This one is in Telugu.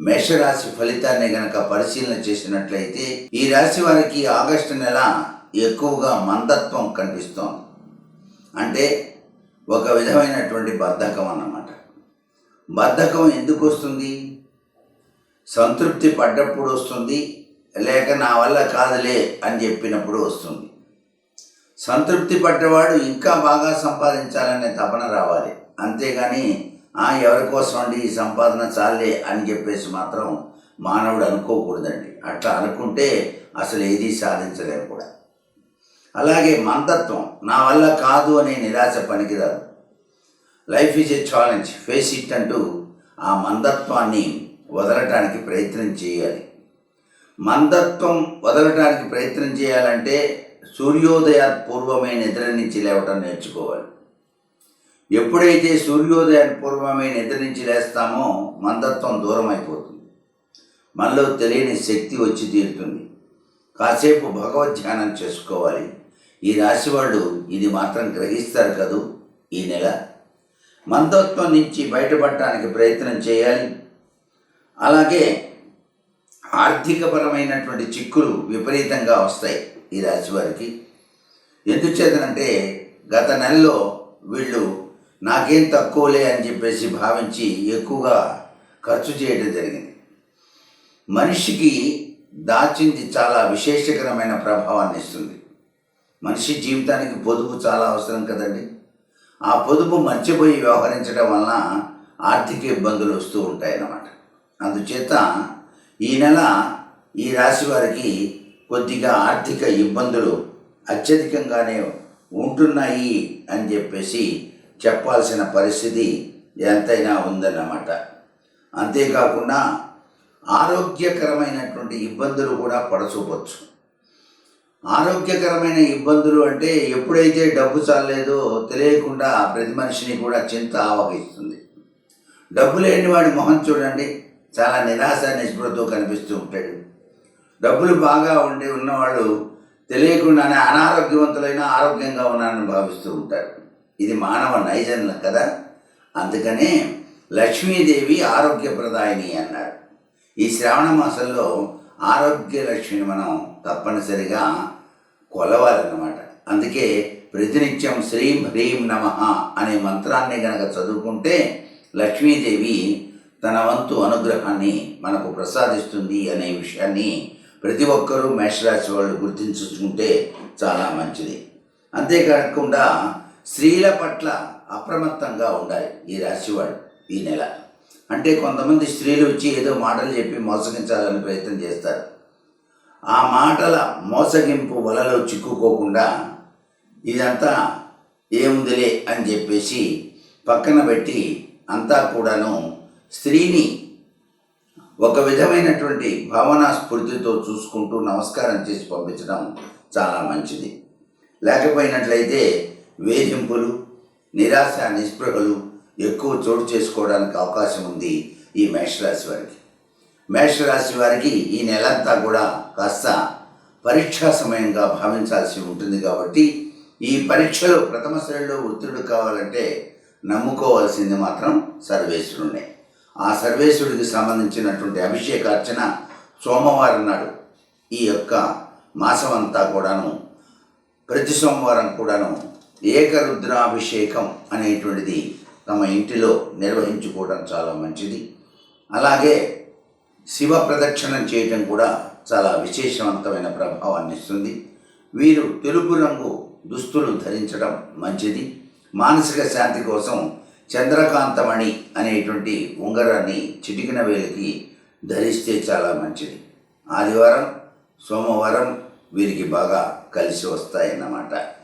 మేషరాశి ఫలితాన్ని గనక పరిశీలన చేసినట్లయితే ఈ రాశి వారికి ఆగస్టు నెల ఎక్కువగా మందత్వం కనిపిస్తోంది. అంటే ఒక విధమైనటువంటి బద్ధకం అన్నమాట. బద్ధకం ఎందుకు వస్తుంది? సంతృప్తి పడ్డప్పుడు వస్తుంది లేక నా వల్ల కాదులే అని చెప్పినప్పుడు వస్తుంది. సంతృప్తి పడ్డవాడు ఇంకా బాగా సంపాదించాలనే తపన రావాలి. అంతేగాని ఎవరి కోసం అండి ఈ సంపాదన చాలే అని చెప్పేసి మాత్రం మానవుడు అనుకోకూడదండి. అట్లా అనుకుంటే అసలు ఏదీ సాధించలేరు కూడా. అలాగే మందత్వం నా వల్ల కాదు అనే నిరాశ పనికిరాదు. Life is a challenge face it అంటూ ఆ మందత్వాన్ని వదలటానికి ప్రయత్నం చేయాలి. మందత్వం వదలటానికి ప్రయత్నం చేయాలంటే సూర్యోదయ పూర్వమే నిద్ర నుంచి లేవటం నేర్చుకోవాలి. ఎప్పుడైతే సూర్యోదయాన్ని పూర్వమే నిద్ర నుంచి లేస్తామో మందత్వం దూరం అయిపోతుంది మనలో తెలియని శక్తి వచ్చి తీరుతుంది. కాసేపు భగవద్ ధ్యానం చేసుకోవాలి. ఈ రాశి వాళ్ళు ఇది మాత్రం గ్రహిస్తారు కదూ ఈ నెల? మందత్వం నుంచి బయటపడటానికి ప్రయత్నం చేయాలి. అలాగే ఆర్థికపరమైనటువంటి చిక్కులు విపరీతంగా వస్తాయి ఈ రాశి వారికి ఎందుచేతనంటే గత నెలలో వీళ్ళు నాకేం తక్కువలే అని చెప్పేసి భావించి ఎక్కువగా ఖర్చు చేయడం జరిగింది. మనిషికి దాచింది చాలా విశేషకరమైన ప్రభావాన్ని ఇస్తుంది. మనిషి జీవితానికి పొదుపు చాలా అవసరం కదండి. ఆ పొదుపు మర్చిపోయి వ్యవహరించడం వలన ఆర్థిక ఇబ్బందులు వస్తూ ఉంటాయి అన్నమాట అందుచేత ఈ నెల ఈ రాశి వారికి కొద్దిగా ఆర్థిక ఇబ్బందులు అత్యధికంగానే ఉంటున్నాయి అని చెప్పేసి చెప్పాల్సిన పరిస్థితి ఎంతైనా ఉందన్నమాట. అంతేకాకుండా ఆరోగ్యకరమైనటువంటి ఇబ్బందులు కూడా పడచూపచ్చు. ఆరోగ్యకరమైన ఇబ్బందులు అంటే ఎప్పుడైతే డబ్బు చాలేదో తెలియకుండా ప్రతి మనిషిని కూడా చింత ఆవహిస్తుంది. డబ్బు లేని వాడి మొహం చూడండి చాలా నిరాశ నిస్పృహతో కనిపిస్తూ ఉంటాడు. డబ్బులు బాగా ఉండి ఉన్నవాళ్ళు తెలియకుండానే అనారోగ్యవంతులైన ఆరోగ్యంగా ఉన్నారని భావిస్తూ ఉంటారు. ఇది మానవ నైజన్ల కదా? అందుకనే లక్ష్మీదేవి ఆరోగ్యప్రదాయిని అన్నారు ఈ శ్రావణ మాసంలో ఆరోగ్య లక్ష్మిని మనం తప్పనిసరిగా కొలవాలన్నమాట. అందుకే ప్రతినిత్యం శ్రీం హ్రీం నమ అనే మంత్రాన్ని గనక చదువుకుంటే లక్ష్మీదేవి తన వంతు అనుగ్రహాన్ని మనకు ప్రసాదిస్తుంది అనే విషయాన్ని ప్రతి ఒక్కరూ మేషరాశి వాళ్ళు గుర్తించుకుంటే చాలా మంచిది. అంతేకాకుండా స్త్రీల పట్ల అప్రమత్తంగా ఉండాలి ఈ రాశి వాళ్ళు ఈ నెల. అంటే కొంతమంది స్త్రీలు వచ్చి ఏదో మాటలు చెప్పి మోసగించాలని ప్రయత్నం చేస్తారు. ఆ మాటల మోసగింపు వలలో చిక్కుకోకుండా ఇదంతా ఏముందిలే అని చెప్పేసి పక్కన పెట్టి అంతా కూడాను స్త్రీని ఒక విధమైనటువంటి భావనా స్ఫూర్తితో చూసుకుంటూ నమస్కారం చేసి పంపించడం చాలా మంచిది. లేకపోయినట్లయితే వేధింపులు నిరాశ నిస్పృహలు ఎక్కువ చోటు చేసుకోవడానికి అవకాశం ఉంది ఈ మేషరాశి వారికి. మేషరాశి వారికి ఈ నెలంతా కూడా కాస్త పరీక్షా సమయంగా భావించాల్సి ఉంటుంది కాబట్టి ఈ పరీక్షలో ప్రథమ శ్రేణిలో ఉత్తీర్ణుడు కావాలంటే నమ్ముకోవాల్సింది మాత్రం సర్వేశ్వరుడే ఆ సర్వేశ్వరుడికి సంబంధించినటువంటి అభిషేకార్చన సోమవారం నాడు ఈ యొక్క మాసం అంతా కూడాను ప్రతి సోమవారం కూడాను ఏకరుద్రాభిషేకం అనేటువంటిది తమ ఇంటిలో నిర్వహించుకోవడం చాలా మంచిది. అలాగే శివ ప్రదక్షిణం చేయటం కూడా చాలా విశేషవంతమైన ప్రభావాన్ని ఇస్తుంది. వీరు తెలుపు రంగు దుస్తులు ధరించడం మంచిది. మానసిక శాంతి కోసం చంద్రకాంతమణి అనేటువంటి ఉంగరాన్ని చిటికిన వేలికి ధరిస్తే చాలా మంచిది. ఆదివారం సోమవారం వీరికి బాగా కలిసి వస్తాయన్నమాట.